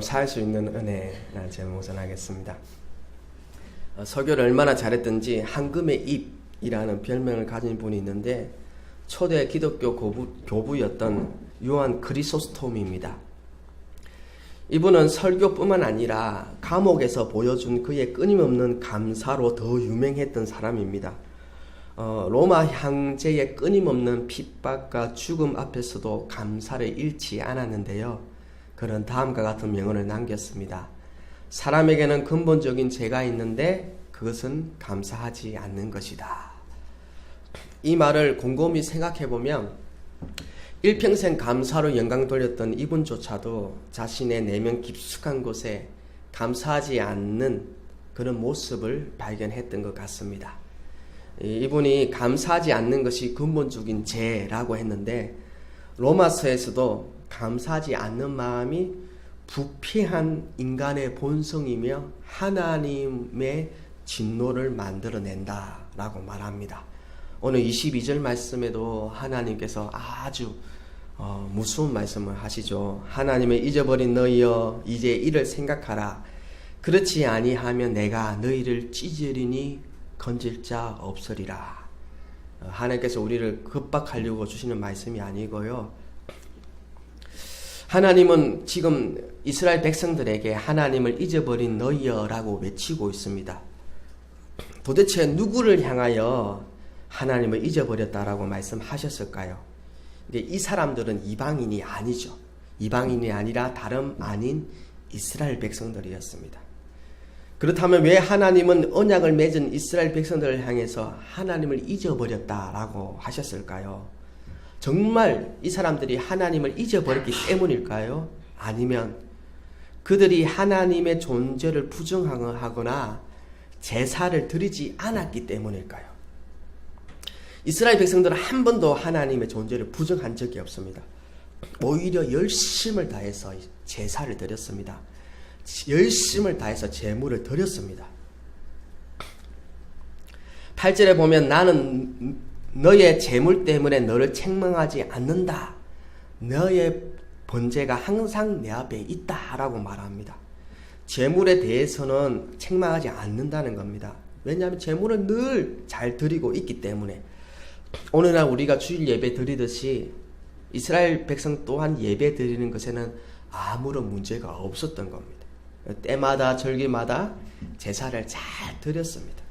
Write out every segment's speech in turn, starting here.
살 수 있는 은혜 제목을 전하겠습니다. 어, 설교를 얼마나 잘했든지 한금의 입이라는 별명을 가진 분이 있는데 초대 기독교 교부, 교부였던 요한 크리소스톰입니다. 이분은 설교뿐만 아니라 감옥에서 보여준 그의 끊임없는 감사로 더 유명했던 사람입니다. 어, 로마 황제의 끊임없는 핍박과 죽음 앞에서도 감사를 잃지 않았는데요. 그는 다음과 같은 명언을 남겼습니다. 사람에게는 근본적인 죄가 있는데 그것은 감사하지 않는 것이다. 이 말을 곰곰이 생각해 보면 일평생 감사로 영광 돌렸던 이분조차도 자신의 내면 깊숙한 곳에 감사하지 않는 그런 모습을 발견했던 것 같습니다. 이분이 감사하지 않는 것이 근본적인 죄라고 했는데 로마서에서도 감사하지 않는 마음이 부패한 인간의 본성이며 하나님의 진노를 만들어낸다 라고 말합니다. 오늘 22절 말씀에도 하나님께서 아주 어, 무서운 말씀을 하시죠. 하나님의 잊어버린 너희여 이제 이를 생각하라. 그렇지 아니하면 내가 너희를 찢으리니 건질 자 없으리라. 어, 하나님께서 우리를 급박하려고 주시는 말씀이 아니고요. 하나님은 지금 이스라엘 백성들에게 하나님을 잊어버린 너희여라고 외치고 있습니다. 도대체 누구를 향하여 하나님을 잊어버렸다라고 말씀하셨을까요? 근데 이 사람들은 이방인이 아니죠. 이방인이 아니라 다름 아닌 이스라엘 백성들이었습니다. 그렇다면 왜 하나님은 언약을 맺은 이스라엘 백성들을 향해서 하나님을 잊어버렸다라고 하셨을까요? 정말 이 사람들이 하나님을 잊어버렸기 때문일까요? 아니면 그들이 하나님의 존재를 부정하거나 제사를 드리지 않았기 때문일까요? 이스라엘 백성들은 한 번도 하나님의 존재를 부정한 적이 없습니다. 오히려 열심을 다해서 제사를 드렸습니다. 열심을 다해서 제물을 드렸습니다. 8절에 보면 나는 너의 재물 때문에 너를 책망하지 않는다. 너의 번제가 항상 내 앞에 있다 라고 말합니다. 재물에 대해서는 책망하지 않는다는 겁니다. 왜냐하면 재물은 늘잘 드리고 있기 때문에 오늘날 우리가 주일 예배 드리듯이 이스라엘 백성 또한 예배 드리는 것에는 아무런 문제가 없었던 겁니다. 때마다 절기마다 제사를 잘 드렸습니다.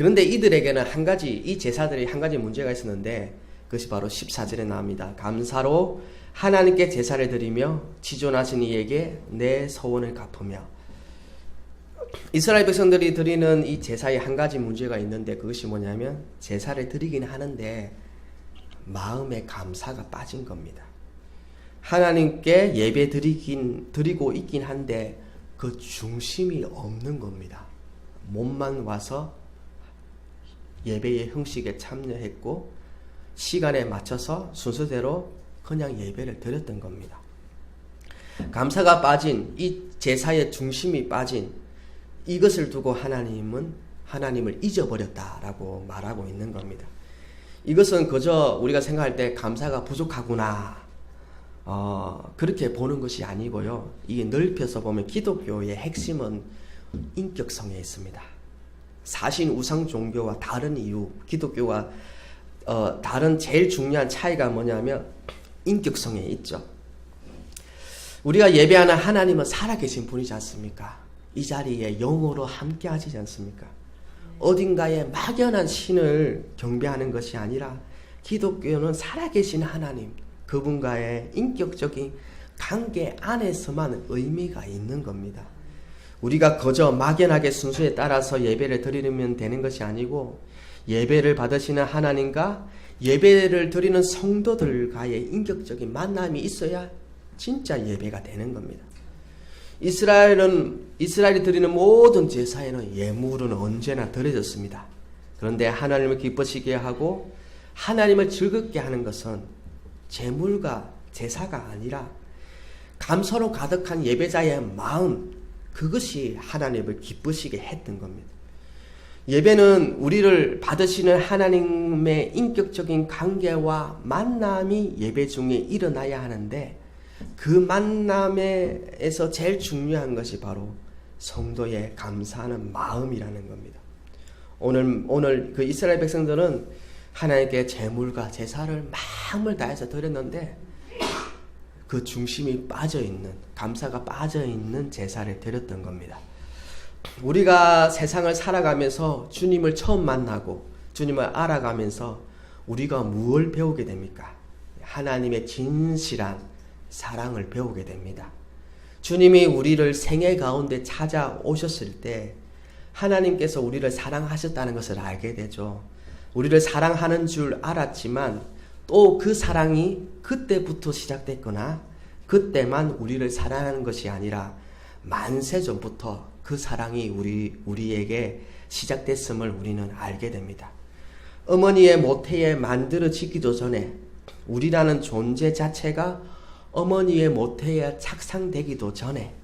그런데 이들에게는 한 가지 이 제사들이 한 가지 문제가 있었는데 그것이 바로 14절에 나옵니다. 감사로 하나님께 제사를 드리며 지존하신 이에게 내 소원을 갚으며 이스라엘 백성들이 드리는 이 제사에 한 가지 문제가 있는데 그것이 뭐냐면 제사를 드리긴 하는데 마음의 감사가 빠진 겁니다. 하나님께 예배 드리긴 드리고 있긴 한데 그 중심이 없는 겁니다. 몸만 와서 예배의 형식에 참여했고 시간에 맞춰서 순서대로 그냥 예배를 드렸던 겁니다. 감사가 빠진 이 제사의 중심이 빠진 이것을 두고 하나님은 하나님을 잊어버렸다라고 말하고 있는 겁니다. 이것은 그저 우리가 생각할 때 감사가 부족하구나. 어, 그렇게 보는 것이 아니고요. 이게 넓혀서 보면 기독교의 핵심은 인격성에 있습니다. 사신 우상 종교와 다른 이유, 기독교와 어, 다른 제일 중요한 차이가 뭐냐면 인격성에 있죠. 우리가 예배하는 하나님은 살아계신 분이지 않습니까? 이 자리에 영으로 함께 하시지 않습니까? 어딘가에 막연한 신을 경배하는 것이 아니라 기독교는 살아계신 하나님, 그분과의 인격적인 관계 안에서만 의미가 있는 겁니다. 우리가 거저 막연하게 순수에 따라서 예배를 드리면 되는 것이 아니고 예배를 받으시는 하나님과 예배를 드리는 성도들과의 인격적인 만남이 있어야 진짜 예배가 되는 겁니다. 이스라엘은 이스라엘이 드리는 모든 제사에는 예물은 언제나 드려졌습니다. 그런데 하나님을 기쁘시게 하고 하나님을 즐겁게 하는 것은 제물과 제사가 아니라 감사로 가득한 예배자의 마음 그것이 하나님을 기쁘시게 했던 겁니다. 예배는 우리를 받으시는 하나님의 인격적인 관계와 만남이 예배 중에 일어나야 하는데 그 만남에서 제일 중요한 것이 바로 성도의 감사하는 마음이라는 겁니다. 오늘 오늘 그 이스라엘 백성들은 하나님께 제물과 제사를 마음을 다해서 드렸는데 그 중심이 빠져 있는 감사가 빠져 있는 제사를 드렸던 겁니다. 우리가 세상을 살아가면서 주님을 처음 만나고 주님을 알아가면서 우리가 무엇을 배우게 됩니까? 하나님의 진실한 사랑을 배우게 됩니다. 주님이 우리를 생애 가운데 찾아오셨을 때 하나님께서 우리를 사랑하셨다는 것을 알게 되죠. 우리를 사랑하는 줄 알았지만 또 그 사랑이 그때부터 시작됐거나 그때만 우리를 사랑하는 것이 아니라 만세 전부터 그 사랑이 우리 우리에게 시작됐음을 우리는 알게 됩니다. 어머니의 모태에 만들어지기도 전에 우리라는 존재 자체가 어머니의 모태에 착상되기도 전에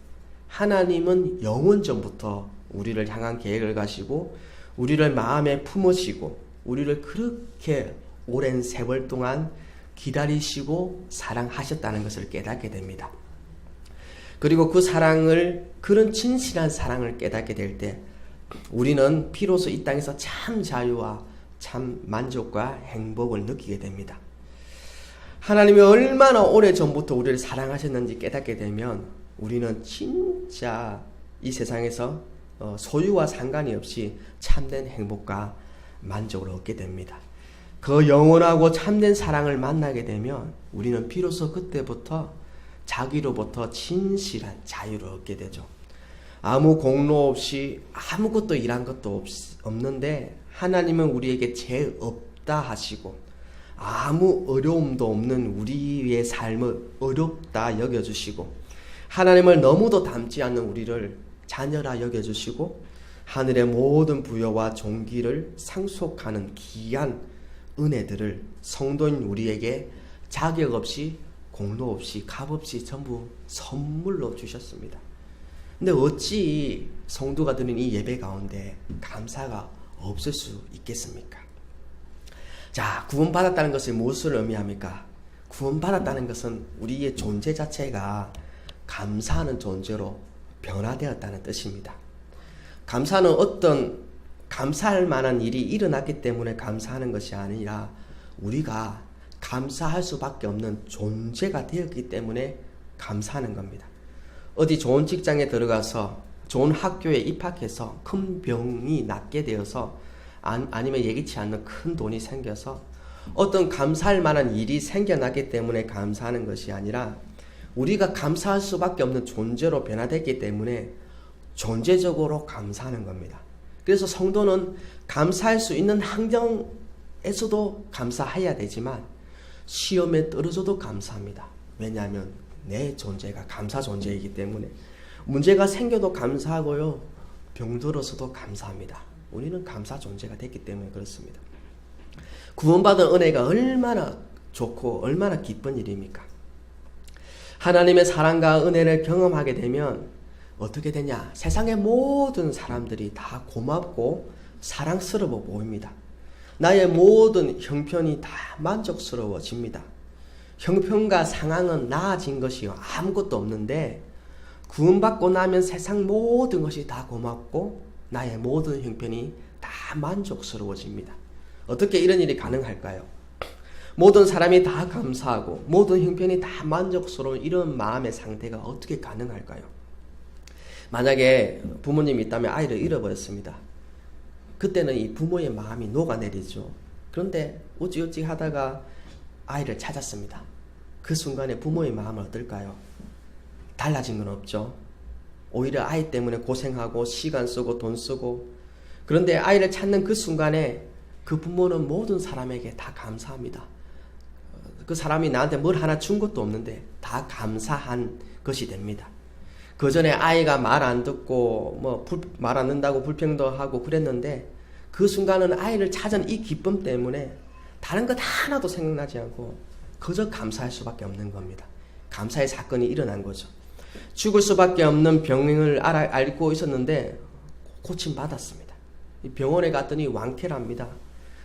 하나님은 영원 전부터 우리를 향한 계획을 가시고 우리를 마음에 품으시고 우리를 그렇게 오랜 세월 동안 기다리시고 사랑하셨다는 것을 깨닫게 됩니다. 그리고 그 사랑을 그런 진실한 사랑을 깨닫게 될 때 우리는 비로소 이 땅에서 참 자유와 참 만족과 행복을 느끼게 됩니다. 하나님이 얼마나 오래 전부터 우리를 사랑하셨는지 깨닫게 되면 우리는 진짜 이 세상에서 어, 소유와 상관이 없이 참된 행복과 만족을 얻게 됩니다. 그 영원하고 참된 사랑을 만나게 되면 우리는 비로소 그때부터 자기로부터 진실한 자유를 얻게 되죠. 아무 공로 없이 아무것도 일한 것도 없, 없는데 하나님은 우리에게 죄 없다 하시고 아무 어려움도 없는 우리의 삶을 어렵다 여겨주시고 하나님을 너무도 닮지 않는 우리를 자녀라 여겨주시고 하늘의 모든 부여와 종기를 상속하는 귀한 은혜들을 성도인 우리에게 자격 없이 공로 없이 값 없이 전부 선물로 주셨습니다. 근데 어찌 성도가 드는 이 예배 가운데 감사가 없을 수 있겠습니까? 자, 구원받았다는 것이 무엇을 의미합니까? 구원받았다는 것은 우리의 존재 자체가 감사하는 존재로 변화되었다는 뜻입니다. 감사는 어떤 감사할 만한 일이 일어났기 때문에 감사하는 것이 아니라 우리가 감사할 수밖에 없는 존재가 되었기 때문에 감사하는 겁니다. 어디 좋은 직장에 들어가서 좋은 학교에 입학해서 큰 병이 낫게 되어서 아니면 예기치 않는 큰 돈이 생겨서 어떤 감사할 만한 일이 생겨나기 때문에 감사하는 것이 아니라 우리가 감사할 수밖에 없는 존재로 변화됐기 때문에 존재적으로 감사하는 겁니다. 그래서 성도는 감사할 수 있는 환경에서도 감사해야 되지만 시험에 떨어져도 감사합니다. 왜냐하면 내 존재가 감사 존재이기 때문에 문제가 생겨도 감사하고요. 병들어서도 감사합니다. 우리는 감사 존재가 됐기 때문에 그렇습니다. 구원받은 은혜가 얼마나 좋고 얼마나 기쁜 일입니까? 하나님의 사랑과 은혜를 경험하게 되면 어떻게 되냐? 세상의 모든 사람들이 다 고맙고 사랑스러워 보입니다. 나의 모든 형편이 다 만족스러워집니다. 형편과 상황은 나아진 것이 아무것도 없는데 구원받고 나면 세상 모든 것이 다 고맙고 나의 모든 형편이 다 만족스러워집니다. 어떻게 이런 일이 가능할까요? 모든 사람이 다 감사하고 모든 형편이 다 만족스러운 이런 마음의 상태가 어떻게 가능할까요? 만약에 부모님이 있다면 아이를 잃어버렸습니다. 그때는 이 부모의 마음이 녹아내리죠. 그런데 어찌어찌 하다가 아이를 찾았습니다. 그 순간에 부모의 마음은 어떨까요? 달라진 건 없죠. 오히려 아이 때문에 고생하고 시간 쓰고 돈 쓰고 그런데 아이를 찾는 그 순간에 그 부모는 모든 사람에게 다 감사합니다. 그 사람이 나한테 뭘 하나 준 것도 없는데 다 감사한 것이 됩니다. 그 전에 아이가 말 안 듣고 뭐 말 안 듣는다고 불평도 하고 그랬는데 그 순간은 아이를 찾은 이 기쁨 때문에 다른 것 하나도 생각나지 않고 그저 감사할 수밖에 없는 겁니다. 감사의 사건이 일어난 거죠. 죽을 수밖에 없는 병을 알아, 앓고 있었는데 고침 받았습니다. 병원에 갔더니 완쾌랍니다.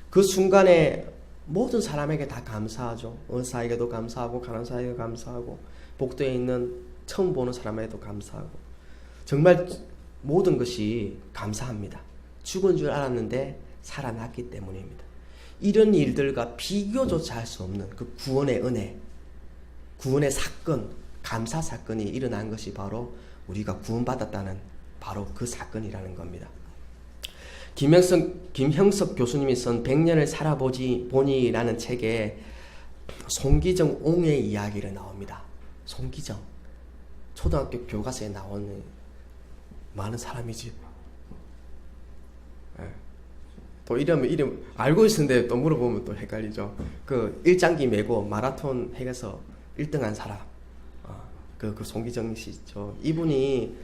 그 순간에 모든 사람에게 다 감사하죠. 의사에게도 감사하고 간호사에게 감사하고 복도에 있는 처음 보는 사람에도 감사하고 정말 모든 것이 감사합니다. 죽은 줄 알았는데 살아났기 때문입니다. 이런 일들과 비교조차 할 수 없는 그 구원의 은혜, 구원의 사건, 감사 사건이 일어난 것이 바로 우리가 구원받았다는 바로 그 사건이라는 겁니다. 김형석, 김형석 교수님이 쓴 100년을 살아보지 보니라는 책에 송기정 옹의 이야기를 나옵니다. 송기정. 초등학교 교과서에 나오는 많은 사람이지. 예. 또 이름 이름 알고 있는데 또 물어보면 또 헷갈리죠. 그 일장기 메고 마라톤 핵에서 1등한 사람. 어, 그, 그 송기정 씨죠. 이분이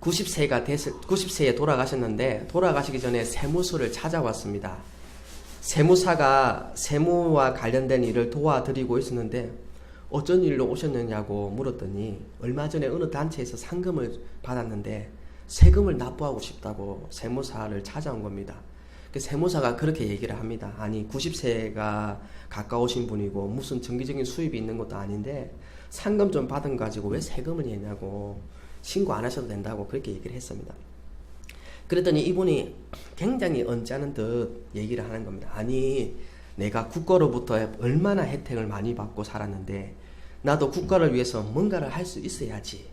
90세가 됐을 90세에 돌아가셨는데 돌아가시기 전에 세무서를 찾아왔습니다. 세무사가 세무와 관련된 일을 도와드리고 있었는데 어쩐 일로 오셨느냐고 물었더니 얼마 전에 어느 단체에서 상금을 받았는데 세금을 납부하고 싶다고 세무사를 찾아온 겁니다. 그 세무사가 그렇게 얘기를 합니다. 아니 90세가 가까우신 분이고 무슨 정기적인 수입이 있는 것도 아닌데 상금 좀 받은 가지고 왜 세금을 내냐고 신고 안 하셔도 된다고 그렇게 얘기를 했습니다. 그랬더니 이분이 굉장히 언짢은 듯 얘기를 하는 겁니다. 아니, 내가 국가로부터 얼마나 혜택을 많이 받고 살았는데, 나도 국가를 위해서 뭔가를 할 수 있어야지.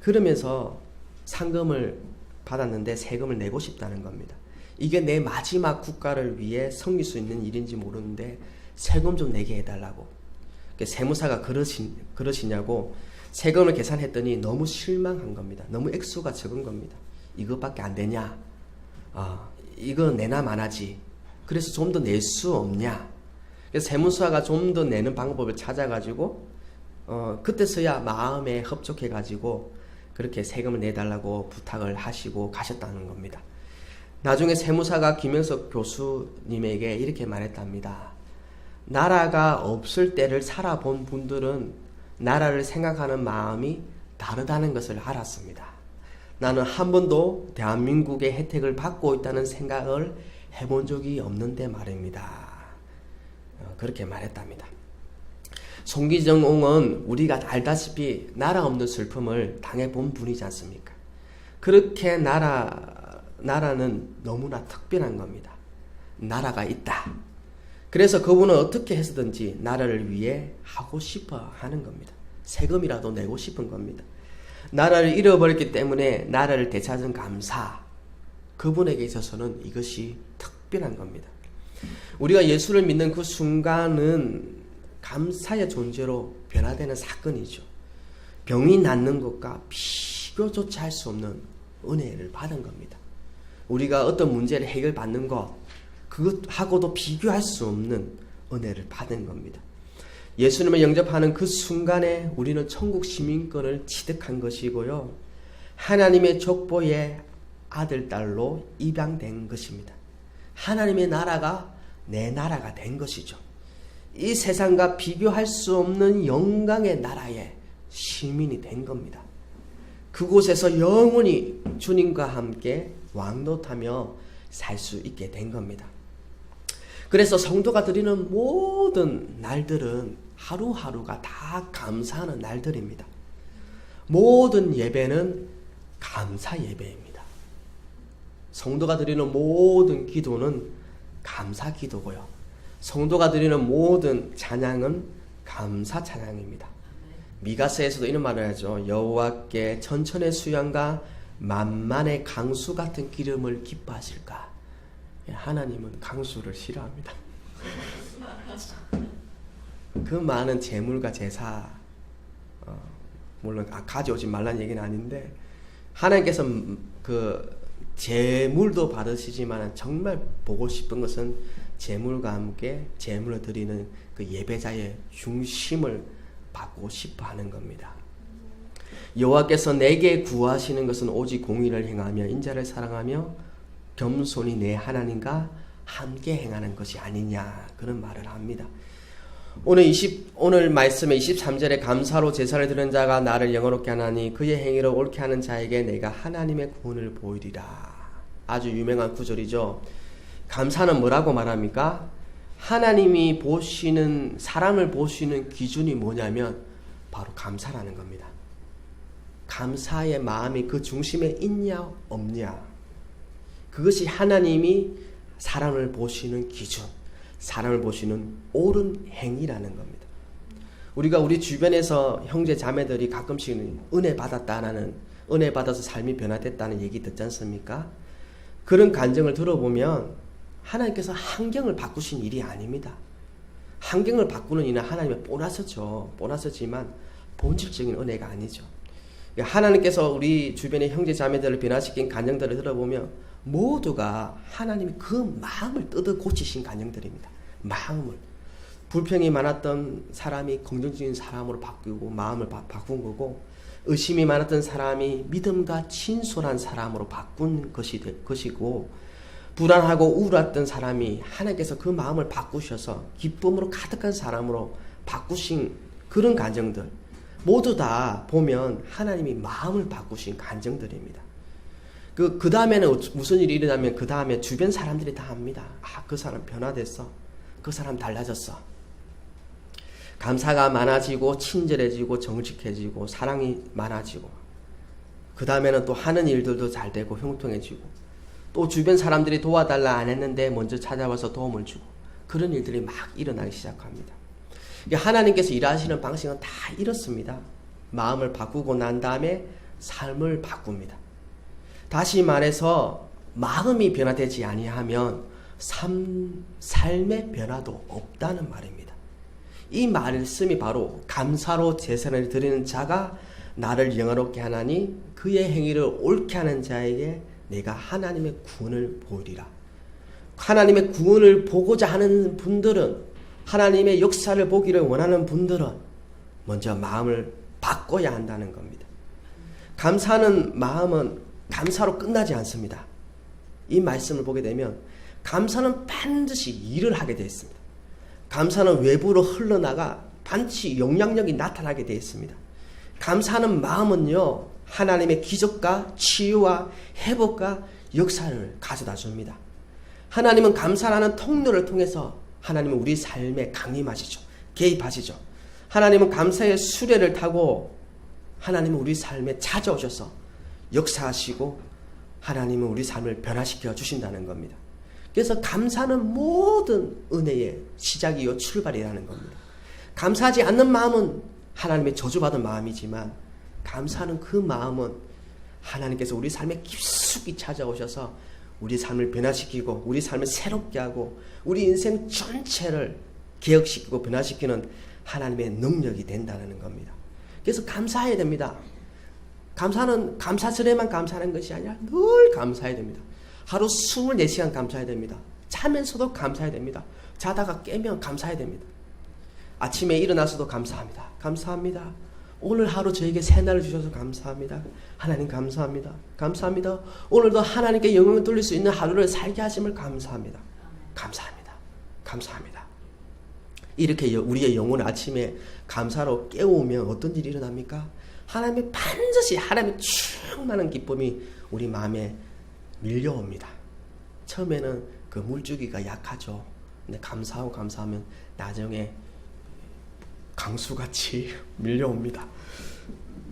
그러면서 상금을 받았는데 세금을 내고 싶다는 겁니다. 이게 내 마지막 국가를 위해 섬길 수 있는 일인지 모르는데 세금 좀 내게 해달라고. 세무사가 그러시, 그러시냐고 세금을 계산했더니 너무 실망한 겁니다. 너무 액수가 적은 겁니다. 이것밖에 안 되냐? 아, 이거 내나 마나지. 그래서 좀 더 낼 수 없냐? 그래서 세무사가 좀 더 내는 방법을 찾아가지고 어, 그때서야 마음에 협족해가지고 그렇게 세금을 내달라고 부탁을 하시고 가셨다는 겁니다. 나중에 세무사가 김영석 교수님에게 이렇게 말했답니다. 나라가 없을 때를 살아본 분들은 나라를 생각하는 마음이 다르다는 것을 알았습니다. 나는 한 번도 대한민국의 혜택을 받고 있다는 생각을 해본 적이 없는데 말입니다. 어, 그렇게 말했답니다. 송기정옹은 우리가 알다시피 나라 없는 슬픔을 당해본 분이지 않습니까? 그렇게 나라, 나라는 너무나 특별한 겁니다. 나라가 있다. 그래서 그분은 어떻게 해서든지 나라를 위해 하고 싶어 하는 겁니다. 세금이라도 내고 싶은 겁니다. 나라를 잃어버렸기 때문에 나라를 되찾은 감사. 그분에게 있어서는 이것이 특별한 겁니다. 우리가 예수를 믿는 그 순간은 감사의 존재로 변화되는 사건이죠. 병이 낫는 것과 비교조차 할 수 없는 은혜를 받은 겁니다. 우리가 어떤 문제를 해결받는 것, 그것하고도 비교할 수 없는 은혜를 받은 겁니다. 예수님을 영접하는 그 순간에 우리는 천국 시민권을 취득한 것이고요. 하나님의 족보의 아들, 딸로 입양된 것입니다. 하나님의 나라가 내 나라가 된 것이죠. 이 세상과 비교할 수 없는 영광의 나라의 시민이 된 겁니다. 그곳에서 영원히 주님과 함께 왕노하며 살 수 있게 된 겁니다. 그래서 성도가 드리는 모든 날들은 하루하루가 다 감사하는 날들입니다. 모든 예배는 감사 예배입니다. 성도가 드리는 모든 기도는 감사 기도고요. 성도가 드리는 모든 찬양은 감사 찬양입니다. 미가서에서도 이런 말을 하죠. 여호와께 천천의 수양과 만만의 강수 같은 기름을 기뻐하실까? 예, 하나님은 강수를 싫어합니다. 그 많은 재물과 제사, 어, 물론 아, 가져오지 말란 얘기는 아닌데 하나님께서 그 재물도 받으시지만 정말 보고 싶은 것은 재물과 함께 재물을 드리는 그 예배자의 중심을 받고 싶어 하는 겁니다. 여호와께서 내게 구하시는 것은 오직 공의를 행하며 인자를 사랑하며 겸손히 내 하나님과 함께 행하는 것이 아니냐 그런 말을 합니다. 오늘 20 오늘 말씀의 23절에 감사로 제사를 드는 자가 나를 영어롭게 하나니 그의 행위를 옳게 하는 자에게 내가 하나님의 구원을 보이리라. 아주 유명한 구절이죠. 감사는 뭐라고 말합니까? 하나님이 보시는 사람을 보시는 기준이 뭐냐면 바로 감사라는 겁니다. 감사의 마음이 그 중심에 있냐 없냐. 그것이 하나님이 사람을 보시는 기준, 사람을 보시는 옳은 행위라는 겁니다. 우리가 우리 주변에서 형제 자매들이 가끔씩 은혜 받았다라는 은혜 받아서 삶이 변화됐다는 얘기 듣지 않습니까? 그런 간증을 들어보면 하나님께서 환경을 바꾸신 일이 아닙니다. 환경을 바꾸는 일은 하나님의 보너스죠. 보너스지만 본질적인 은혜가 아니죠. 하나님께서 우리 주변의 형제 자매들을 변화시킨 간증들을 들어보면 모두가 하나님이 그 마음을 뜯어 고치신 간증들입니다. 마음을 불평이 많았던 사람이 긍정적인 사람으로 바뀌고 마음을 바, 바꾼 거고 의심이 많았던 사람이 믿음과 진솔한 사람으로 바꾼 것이 것이고 불안하고 우울했던 사람이 하나님께서 그 마음을 바꾸셔서 기쁨으로 가득한 사람으로 바꾸신 그런 간증들 모두 다 보면 하나님이 마음을 바꾸신 간증들입니다. 그, 그 다음에는 무슨 일이 일어나면 그 다음에 주변 사람들이 다 합니다. 아, 그 사람 변화됐어. 그 사람 달라졌어. 감사가 많아지고, 친절해지고, 정직해지고, 사랑이 많아지고, 그 다음에는 또 하는 일들도 잘 되고, 형통해지고, 또 주변 사람들이 도와달라 안 했는데 먼저 찾아와서 도움을 주고, 그런 일들이 막 일어나기 시작합니다. 하나님께서 일하시는 방식은 다 이렇습니다. 마음을 바꾸고 난 다음에 삶을 바꿉니다. 다시 말해서 마음이 변화되지 아니하면 삶, 삶의 변화도 없다는 말입니다. 이 말씀이 바로 감사로 제사를 드리는 자가 나를 영화롭게 하나니 그의 행위를 옳게 하는 자에게 내가 하나님의 구원을 보이리라. 하나님의 구원을 보고자 하는 분들은 하나님의 역사를 보기를 원하는 분들은 먼저 마음을 바꿔야 한다는 겁니다. 감사하는 마음은 감사로 끝나지 않습니다. 이 말씀을 보게 되면 감사는 반드시 일을 하게 되어 있습니다. 감사는 외부로 흘러나가 반드시 영향력이 나타나게 되어 있습니다. 감사하는 마음은요, 하나님의 기적과 치유와 회복과 역사를 가져다 줍니다. 하나님은 감사라는 통로를 통해서 하나님은 우리 삶에 강림하시죠. 개입하시죠. 하나님은 감사의 수레를 타고 하나님은 우리 삶에 찾아오셔서 역사하시고 하나님은 우리 삶을 변화시켜 주신다는 겁니다. 그래서 감사는 모든 은혜의 시작이요 출발이라는 겁니다. 감사하지 않는 마음은 하나님의 저주받은 마음이지만 감사하는 그 마음은 하나님께서 우리 삶에 깊숙이 찾아오셔서 우리 삶을 변화시키고 우리 삶을 새롭게 하고 우리 인생 전체를 개혁시키고 변화시키는 하나님의 능력이 된다는 겁니다. 그래서 감사해야 됩니다. 감사는 감사스레만 감사하는 것이 아니라 늘 감사해야 됩니다. 하루 24시간 감사해야 됩니다. 자면서도 감사해야 됩니다. 자다가 깨면 감사해야 됩니다. 아침에 일어나서도 감사합니다. 감사합니다. 오늘 하루 저에게 새날을 주셔서 감사합니다. 하나님 감사합니다. 감사합니다. 오늘도 하나님께 영광을 돌릴 수 있는 하루를 살게 하심을 감사합니다. 감사합니다. 감사합니다. 이렇게 우리의 영혼 아침에 감사로 깨우면 어떤 일이 일어납니까? 하나님의 반드시 하나님의 충만한 기쁨이 우리 마음에 밀려옵니다. 처음에는 그 물주기가 약하죠. 근데 감사하고 감사하면 나중에 강수같이 밀려옵니다.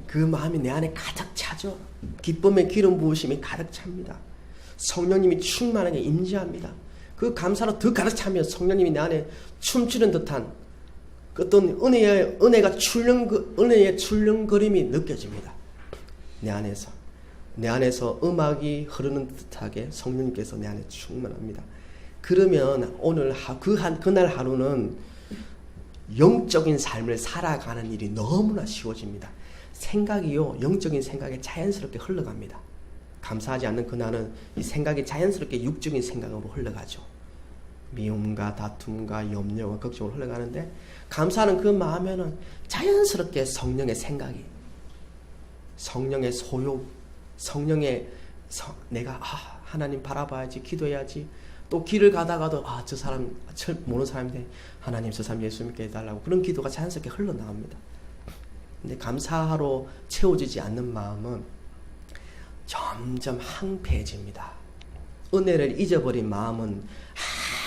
그 마음이 내 안에 가득 차죠. 기쁨의 기름 부으심이 가득 찹니다. 성령님이 충만하게 임재합니다. 그 감사로 더 가득 차면 성령님이 내 안에 춤추는 듯한 그 어떤 은혜의 은혜가 출렁 은혜의 출렁거림이 느껴집니다. 내 안에서 내 안에서 음악이 흐르는 듯하게 성령님께서 내 안에 충만합니다. 그러면 오늘 그 한 그날 하루는 영적인 삶을 살아가는 일이 너무나 쉬워집니다. 생각이요, 영적인 생각에 자연스럽게 흘러갑니다. 감사하지 않는 그날은 이 생각이 자연스럽게 육적인 생각으로 흘러가죠. 미움과 다툼과 염려와 걱정으로 흘러가는데 감사하는 그 마음에는 자연스럽게 성령의 생각이 성령의 소욕, 성령의 성, 내가 아, 하나님 바라봐야지, 기도해야지, 또 길을 가다가도 아 저 사람 모르는 사람인데 하나님 저 사람 예수 믿게 해달라고 그런 기도가 자연스럽게 흘러나옵니다. 근데 감사하러 채워지지 않는 마음은 점점 항폐해집니다. 은혜를 잊어버린 마음은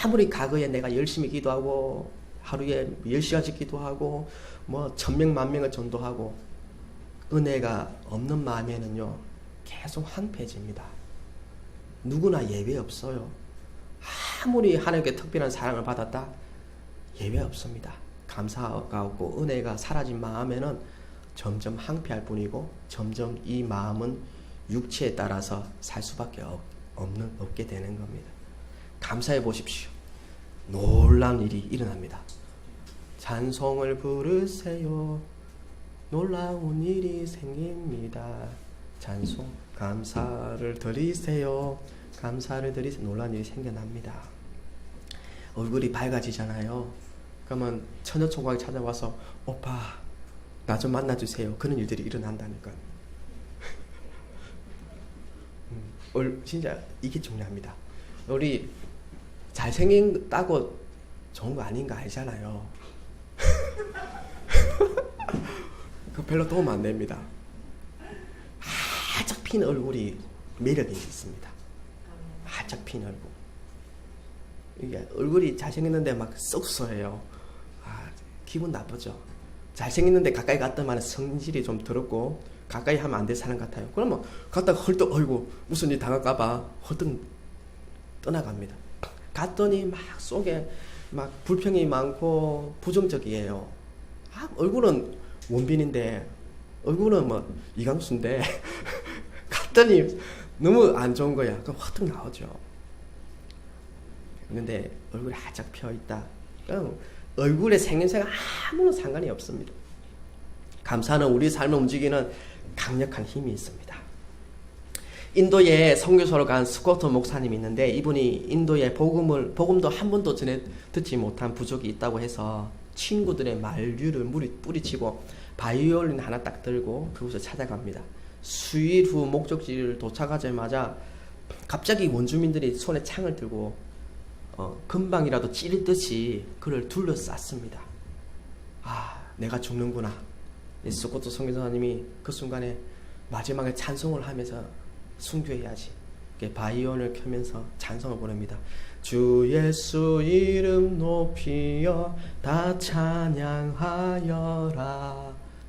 아무리 과거에 내가 열심히 기도하고 하루에 10시간씩 기도하고 뭐 천명 만명을 전도하고 은혜가 없는 마음에는요 계속 황폐해집니다. 누구나 예외 없어요. 아무리 하나님께 특별한 사랑을 받았다 예외 없습니다. 감사가 없고 은혜가 사라진 마음에는 점점 항폐할 뿐이고 점점 이 마음은 육체에 따라서 살 수밖에 없, 없는 없게 되는 겁니다. 감사해 보십시오. 놀라운 일이 일어납니다. 찬송을 부르세요. 놀라운 일이 생깁니다. 찬송 감사를 드리세요. 감사를 드리세요. 놀라운 일이 생겨납니다. 얼굴이 밝아지잖아요. 그러면 처녀 총각이 찾아와서 오빠 나 좀 만나주세요. 그런 일들이 일어난다니까. 음, 얼- 진짜 이게 중요합니다. 우리 잘생긴다고 좋은 거 아닌 거 알잖아요. 그 별로 도움 안 됩니다. 활짝 핀 얼굴이 매력이 있습니다. 활짝 핀 얼굴. 이게 얼굴이 잘생겼는데 막 썩소해요. 아, 기분 나쁘죠. 잘생겼는데 가까이 갔더만 성질이 좀 더럽고 가까이 하면 안 될 사람 같아요. 그러면 갔다가 헐떡 어이구 무슨 일 당할까봐 헐떡 떠나갑니다. 갔더니 막 속에 막 불평이 많고 부정적이에요. 아, 얼굴은 원빈인데 얼굴은 뭐 이강수인데 갔더니 너무 안 좋은 거야. 그럼 헛떡 나오죠. 근데 얼굴이 활짝 펴 있다. 얼굴의 생김새가 아무런 상관이 없습니다. 감사는 우리 삶을 움직이는 강력한 힘이 있습니다. 인도에 선교소로 간 스코트 목사님이 있는데 이분이 인도에 복음을 복음도 한 번도 전에 듣지 못한 부족이 있다고 해서 친구들의 만류를 뿌리치고 바이올린 하나 딱 들고 그곳을 찾아갑니다. 수일 후 목적지를 도착하자마자 갑자기 원주민들이 손에 창을 들고 어, 금방이라도 찌릿듯이 그를 둘러쌌습니다. 아, 내가 죽는구나. 이 스코트 선교사님이 그 순간에 마지막에 찬송을 하면서 순교해야지. 바이온을 켜면서 찬송을 보냅니다. 주 예수 이름 높이여 다 찬양하여라.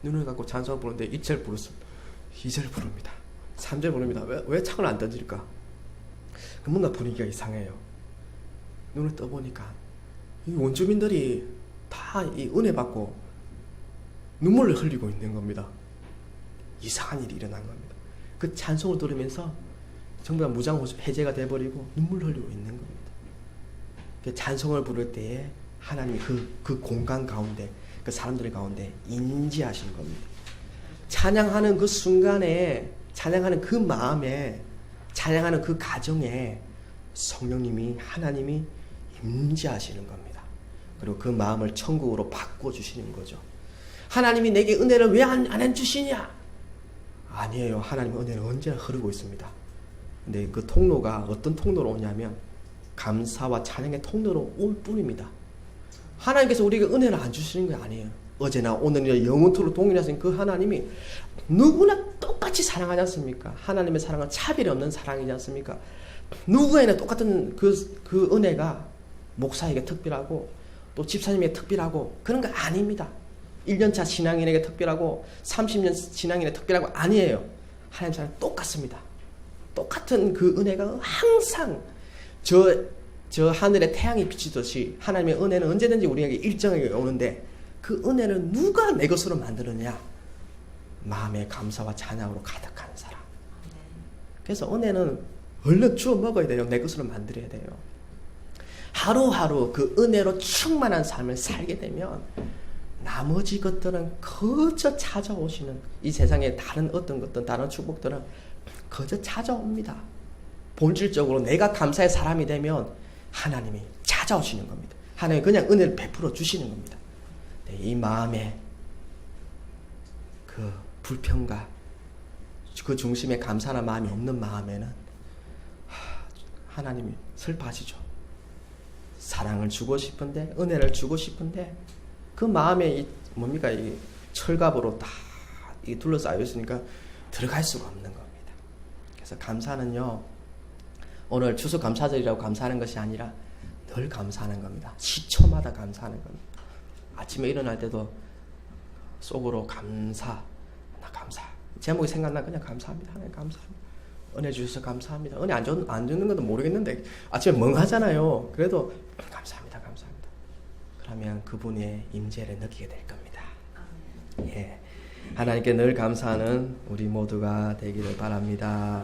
눈을 감고 찬송을 부르는데 이절 부르습니다. 2절 부릅니다. 3절 부릅니다. 왜, 왜 창을 안 던질까? 그 뭔가 분위기가 이상해요. 눈을 떠보니까 이 원주민들이 다 이 은혜 받고 눈물을 흘리고 있는 겁니다. 이상한 일이 일어난 겁니다. 그 찬송을 들으면서 전부 다 무장호수 폐제가 돼버리고 눈물 흘리고 있는 겁니다. 그 찬송을 부를 때에 하나님이 그, 그 공간 가운데 그 사람들 가운데 인지하신 겁니다. 찬양하는 그 순간에 찬양하는 그 마음에 찬양하는 그 가정에 성령님이 하나님이 임재하시는 겁니다. 그리고 그 마음을 천국으로 바꿔 주시는 거죠. 하나님이 내게 은혜를 왜안 안 해주시냐? 아니에요. 하나님의 은혜는 언제나 흐르고 있습니다. 근데 그 통로가 어떤 통로로 오냐면 감사와 찬양의 통로로 올 뿐입니다. 하나님께서 우리에게 은혜를 안 주시는 게 아니에요. 어제나 오늘이나 영원토록 동일하신 그 하나님이 누구나 똑같이 사랑하지 않습니까? 하나님의 사랑은 차별이 없는 사랑이지 않습니까? 누구에나 똑같은 그, 그 은혜가 목사에게 특별하고 또 집사님에게 특별하고 그런 거 아닙니다. 1년차 신앙인에게 특별하고 30년 신앙인에게 특별하고 아니에요. 하나님 사랑 똑같습니다. 똑같은 그 은혜가 항상 저, 저 하늘에 태양이 비치듯이 하나님의 은혜는 언제든지 우리에게 일정하게 오는데 그 은혜는 누가 내 것으로 만드느냐? 마음의 감사와 찬양으로 가득한 사람. 그래서 은혜는 얼른 주워 먹어야 돼요. 내 것으로 만들어야 돼요. 하루하루 그 은혜로 충만한 삶을 살게 되면 나머지 것들은 거저 찾아오시는 이 세상에 다른 어떤 것들 다른 축복들은 거저 찾아옵니다. 본질적으로 내가 감사의 사람이 되면 하나님이 찾아오시는 겁니다. 하나님 그냥 은혜를 베풀어 주시는 겁니다. 네, 이 마음에 그 불평과 그 중심에 감사나 마음이 없는 마음에는 하나님이 슬퍼하시죠. 사랑을 주고 싶은데 은혜를 주고 싶은데 그 마음에 이 뭡니까 이 철갑으로 다 이 둘러싸여 있으니까 들어갈 수가 없는 겁니다. 그래서 감사는요 오늘 추수 감사절이라고 감사하는 것이 아니라 늘덜 감사하는 겁니다. 시초마다 감사하는 겁니다. 아침에 일어날 때도 속으로 감사, 나 감사. 제목이 생각나 그냥 감사합니다. 하나님 감사합니다. 은혜 주셔서 감사합니다. 은혜 안, 주, 안 주는 것도 모르겠는데 아침에 멍하잖아요. 그래도 감사합니다, 감사합니다. 그러면 그분의 임재를 느끼게 될 겁니다. 예. 하나님께 늘 감사하는 우리 모두가 되기를 바랍니다.